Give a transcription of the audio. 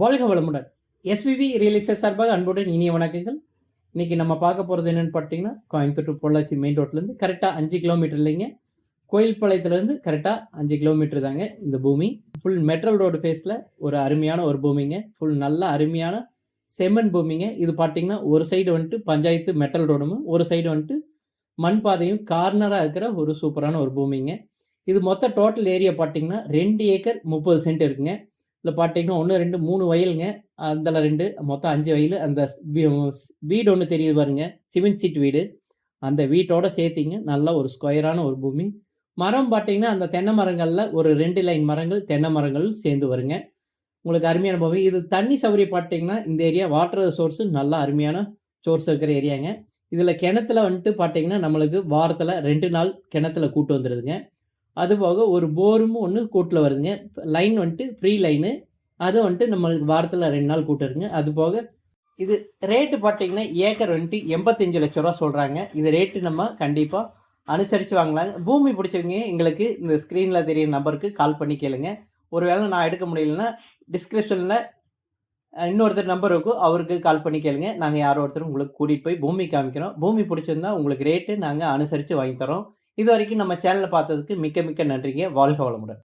வாழ்க வளமுடன். எஸ்விவி ரியலிஸ்டேட் சார்பாக அன்புடன் இனிய வணக்கங்கள். இன்றைக்கி நம்ம பார்க்க போகிறது என்னென்னு பார்த்தீங்கன்னா கோயம்புத்தூர் பொள்ளாச்சி மெயின் ரோட்லேருந்து கரெக்டாக அஞ்சு கிலோமீட்டர் இல்லைங்க. கோயில்பாளையத்துலேருந்து கரெக்டாக அஞ்சு கிலோமீட்டர் தாங்க இந்த பூமி. ஃபுல் மெட்ரல் ரோடு ஃபேஸில் ஒரு அருமையான ஒரு பூமிங்க. ஃபுல் நல்ல அருமையான செம்மண் பூமிங்க. இது பார்த்தீங்கன்னா ஒரு சைடு வந்துட்டு பஞ்சாயத்து மெட்டல் ரோடும் ஒரு சைடு வந்துட்டு மண் பாதையும் கார்னராக இருக்கிற ஒரு சூப்பரான ஒரு பூமிங்க. இது மொத்த டோட்டல் ஏரியா பார்த்தீங்கன்னா ரெண்டு ஏக்கர் முப்பது சென்ட் இருக்குங்க. இதில் பார்த்தீங்கன்னா ஒன்று ரெண்டு மூணு வயலுங்க. அதில் ரெண்டு மொத்தம் அஞ்சு வயல். அந்த வீடு ஒன்று தெரியுது பாருங்க. சிமெண்ட் சீட் வீடு. அந்த வீட்டோட சேர்த்திங்க நல்ல ஒரு ஸ்கொயரான ஒரு பூமி. மரம் பார்த்தீங்கன்னா அந்த தென்னை மரங்களில் ஒரு ரெண்டு லைன் மரங்கள் தென்னை மரங்கள் சேர்ந்து வருங்க. உங்களுக்கு அருமையான பூமி. இது தண்ணி சௌகரியம் பார்த்தீங்கன்னா இந்த ஏரியா வாட்டர் சோர்ஸு நல்லா அருமையான சோர்ஸ் இருக்கிற ஏரியாங்க. இதில் கிணத்துல வந்துட்டு பார்த்தீங்கன்னா நம்மளுக்கு வாரத்தில் ரெண்டு நாள் கிணத்துல கூட்டு வந்துடுதுங்க அதுபோக ஒரு போரும் ஒன்று கூட்டில் வருதுங்க. லைன் வந்துட்டு ஃப்ரீ லைனு அது வந்துட்டு நம்மளுக்கு வாரத்தில் ரெண்டு நாள் கூட்டுருங்க அது போக இது ரேட்டு பார்த்தீங்கன்னா ஏக்கர் வந்துட்டு எண்பத்தஞ்சு லட்ச ரூபா சொல்கிறாங்க இது ரேட்டு நம்ம கண்டிப்பாக அனுசரித்து வாங்கலாங்க. பூமி பிடிச்சவங்க எங்களுக்கு இந்த ஸ்க்ரீனில் தெரிய நம்பருக்கு கால் பண்ணி கேளுங்க. ஒருவேளை நான் எடுக்க முடியலன்னா டிஸ்கிரிப்ஷனில் இன்னொருத்தர் நம்பர் இருக்கும் அவருக்கு கால் பண்ணி கேளுங்க. நாங்கள் யாரோ ஒருத்தர் உங்களுக்கு கூட்டிகிட்டு போய் பூமி காமிக்கிறோம். பூமி பிடிச்சிருந்தா உங்களுக்கு ரேட்டு நாங்கள் அனுசரித்து வாங்கி தரோம். இது வரைக்கும் நம்ம சேனலை பார்த்ததுக்கு மிக்க மிக்க நன்றிங்க. வாழ்க வளமுடன்.